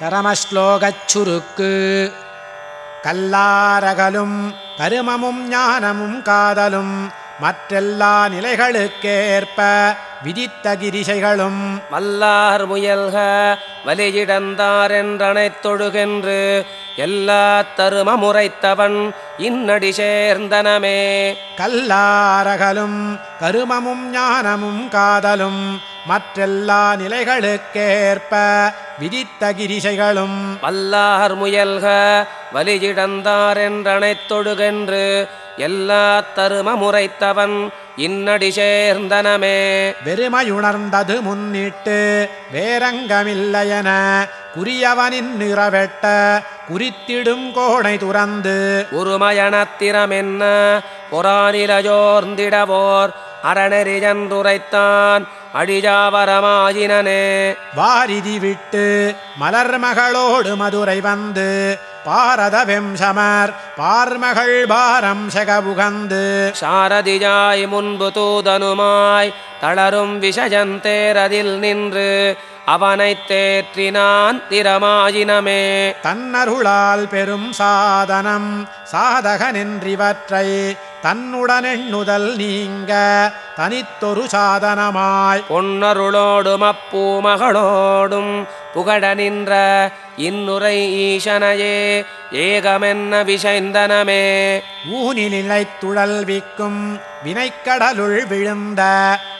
சரமஸ்லோகச் சுருக்கு கல்லாரகலும் கருமமும் ஞானமும் காதலும் மற்றெல்லா நிலைகளுக்கேற்ப விதித்த கிரிசைகளும். வல்லார் முயல்க வலியிடந்தாரென்றனைத்தொழுகென்று எல்லா தரும முறைத்தவன் இன்னடி சேர்ந்தனமே. கல்லாரகலும் கருமமும் ஞானமும் காதலும் மற்றெல்லா நிலைகளுக்கேற்ப விதித்த கிரிசைகளும் வல்லார் முயல்க வலியிடந்தாரென்றனைத்தொழுகென்று எல்லா தரும முறைத்தவன் இன்னடி சேர்ந்தனமே. வெறுமையுணர்ந்தது முன்னிட்டு வேரங்கமில்லையென குறியவனின் நிறவெட்ட குறித்திடும் கோணை துறந்து உருமயணத்திரமென்ன பொறானிலையோர்ந்திடவோர் அறநெறியன்றுரைத்தான் அடிஜாவரமாயினனே. வாரிதி விட்டு மலர்மகளோடு மதுரை வந்து பாரத வெம்சமர் பார்மகள் பாரம் செகபுகந்து சாரதியாய் முன்பு தூதனுமாய் தளரும் விஷயந்தேரதில் நின்று அவனைத் தேற்றினான் திறமாயினமே. தன்னருளால் பெரும் சாதனம் சாதகனென்றிவற்றை தன்னுடனெண்ணுதல் நீங்க தனித்தொரு சாதனமாய். பொன்னருளோடும் அப்பூமகளோடும் புகழ நின்ற இன்னுரை ஈசனையே ஏகமென்ன விஷைந்தனமே. ஊனி நிலைத்துழல்விக்கும் வினைக்கடலுள் விழுந்த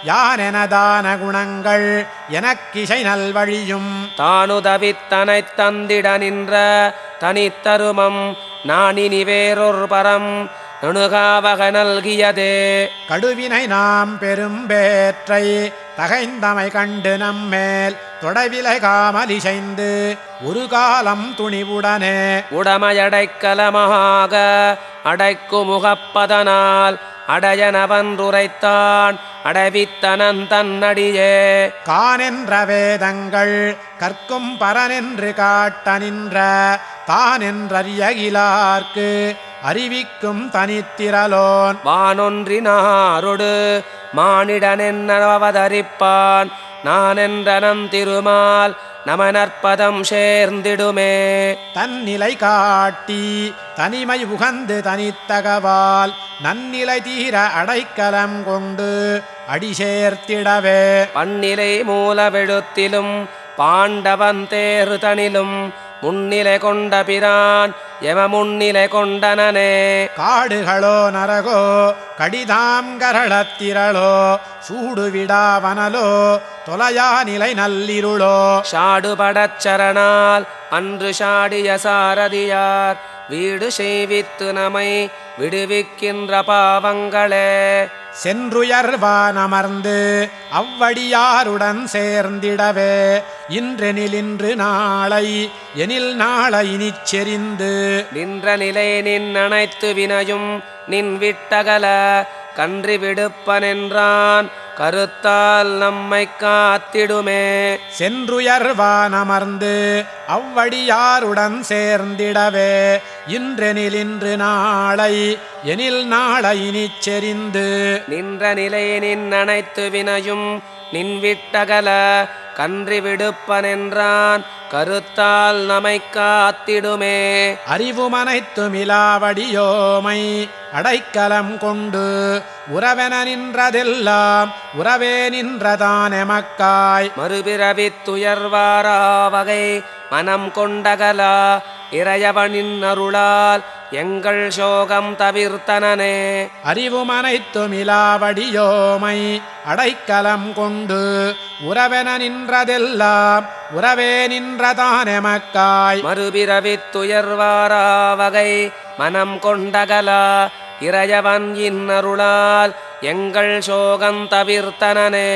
யானெனதான குணங்கள் எனக்கிசை நல்வழியும். தானுதவித்தனைத் தந்திட நின்ற தனித்தருமம் நானினி வேறொரு பரம் நுணுகாவக நல்கியதே கடுவினை நாம் பெரும் பேற்றை தகைந்தமை கண்டு நம்மேல் தொடவிலை காமலிசைந்து ஒரு காலம் துணிவுடனே. உடமையடைக்கலமாக அடைக்கு முகப்பதனால் அடையனவன்றுரைத்தான் அடைவித்தனன் தன்னடியே. கானென்ற வேதங்கள் கற்கும் பரனென்று காட்ட நின்ற தானென்றறியகிலார்க்கு அறிவிக்கும் தனித்திரலோன். வானொன்றினாரொடு மானிடனென்னவதரிப்பான் நானென்றனன் திருமால் நமனற்பதம் சேர்ந்திடுமே. தன்னிலை காட்டி தனிமை உகந்து தனித்தகவால் நன்னிலை தீர அடைக்கலம் கொண்டு அடி சேர்த்திடவே பன்னிலை மூலவெழுத்திலும் பாண்டவன் தேறு தனிலும் முன்னிலை கொண்ட பிரான் எம முன்னிலை கொண்டனனே. காடுகளோ நரகோ கடிதாம் கரளத்திரளோ சூடுவிடாவனலோ தொலையா நிலை நல்லிருளோ. ஷாடுபடச் சரணால் அன்று ஷாடிய சாரதியார் வீடு செய்வித்து நமை விடுவிக்கின்ற பாவங்களே. சென்றுயர்வானமர்ந்து அவ்வடியாருடன் சேர்ந்திடவே. இன்றெனிலின்று நாளை எனில் நாளை நிச்செறிந்து நின்ற நிலை நின் அனைத்து வினையும் நின் விட்டகல கன்றி விடுப்பனென்றான். கருத்தால் நம்மை காத்திடுமே. சென்றுயர்வானமர்ந்து அவ்வடியாருடன் சேர்ந்திடவே. இன்றெனிலின்று நாளை எனில் நாளை இனிச் செறிந்து. நின்ற நிலை நின் அனைத்து வினையும் நின் விட்டகல கன்றி விடுப்பனென்றான். கருத்தால் நம்மை காத்திடுமே. அறிவுமனைத்துமிலாவடியோமை அடைக்கலம் கொண்டு உறவென நின்றதெல்லாம் உறவே நின்றதான் எமக்காய் மறுபிறவித் துயர்வாரா வகை மனம் கொண்டகலா இறையவனின் அருளால் எங்கள் சோகம் தவிர்த்தனனே. அறிவுமனைத்துமிலாவடியோமை அடைக்கலம் கொண்டு உறவென நின்றதெல்லாம் உறவே நின்றதான் எமக்காய் மறுபிறவித் துயர்வாரா வகை மனம் கொண்டகலா இறையவன் இன்னருளால் எங்கள் சோகந்தவிர்த்தனனே